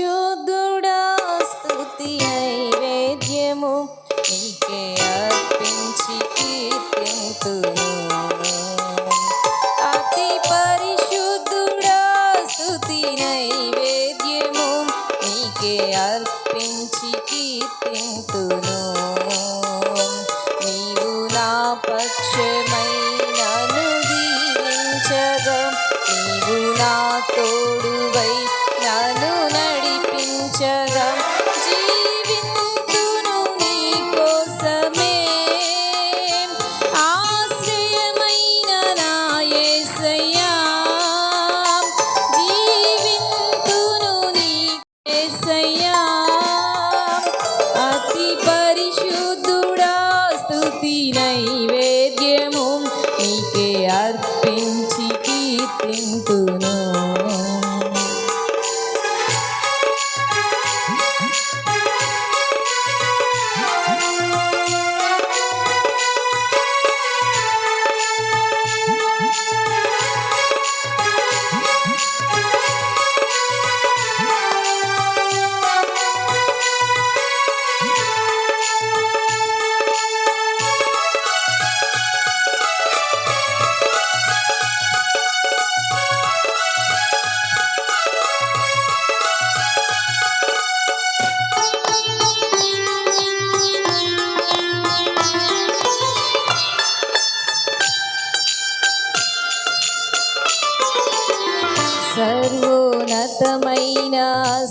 పరిశుద్ధుడా స్థుతి నైవేద్యము నీకే అర్పించి కీర్తింతును. అతి పరిశుద్ధుడా స్థుతి నైవేద్యము నీకే అర్పించి కీర్తింతును. నీవు నా పక్షమై దీవించగా నీవు నాతో నీకే అర్పించి కీర్తింతును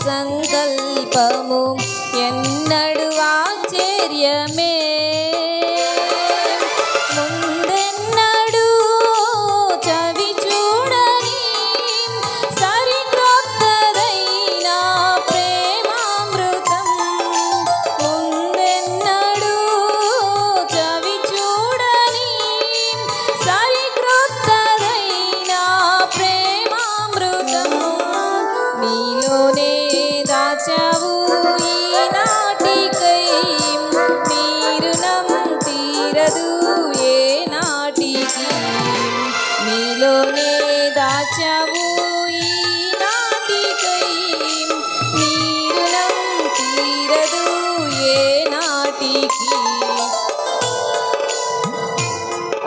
నీ సంకల్పము తీరదు ఏ నాటికి నీలోనే దాచావు ఈనాటికై. నీరుణం తీరదు ఏ నాటికి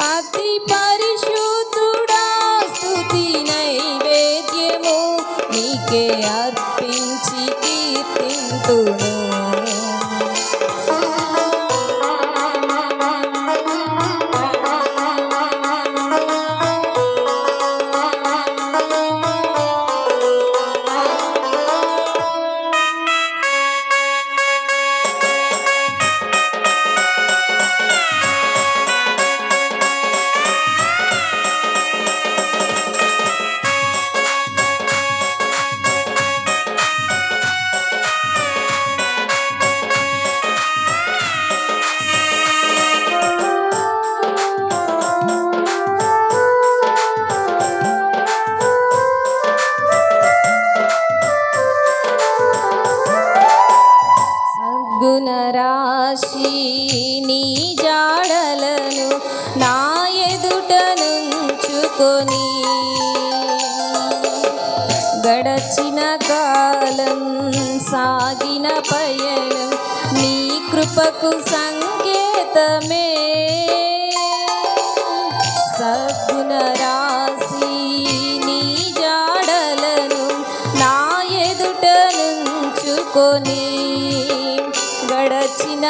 అతి పరిశుద్ధుడా నైవేద్యము నీకే అర్పించి కీర్తింతును సద్గుణరాశి నీ జాడలను నా ఎదుట నుంచుకొని గడచిన కాలం సాగిన పయనం నీ కృపకు సంకేతమే.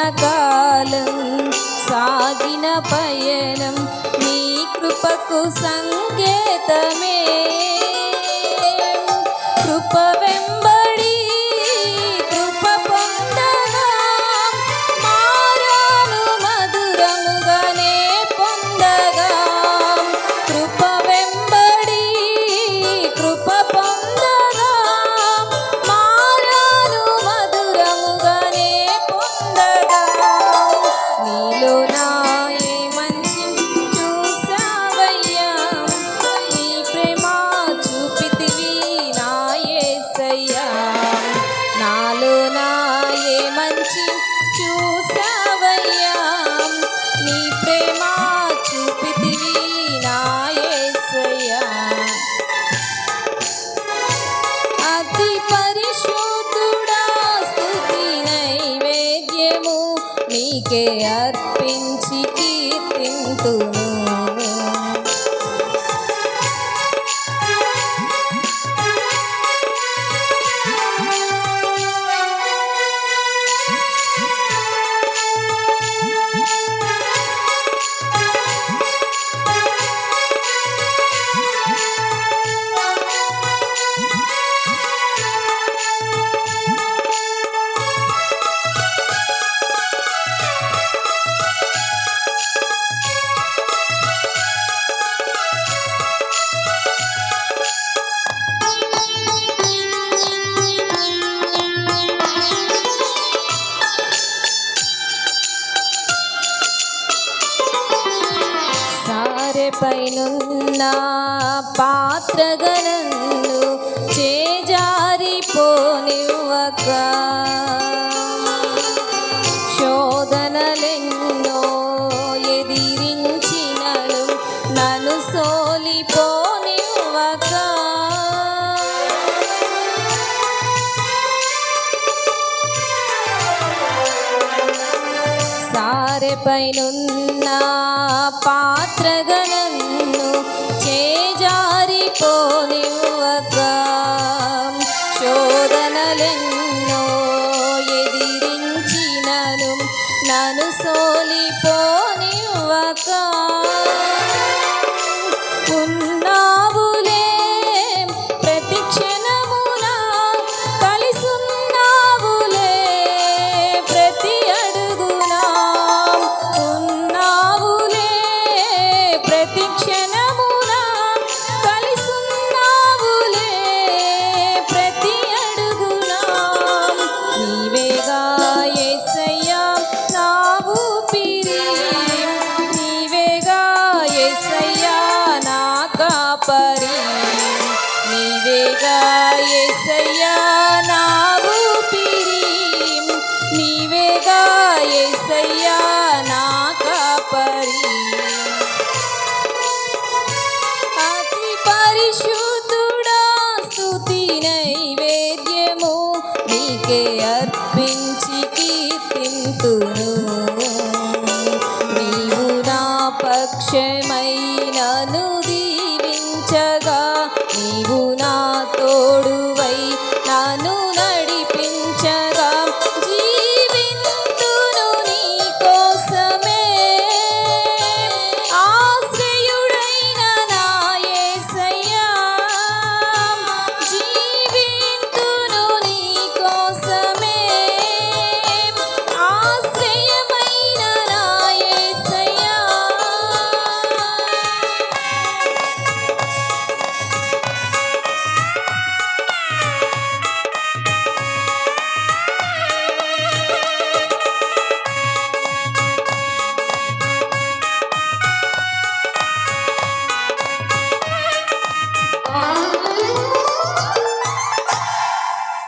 కాలం సాగిన పయనం నీ కృపకు సంకేతమే. के పైనున్న పాత్రగనన్ను చేజారిపోనివ్వక. శోధనలెన్నో ఎదిరించినను నన్ను సోలిపోనివ్వక. చేజారిపోనివ్వక మోక్షమైనను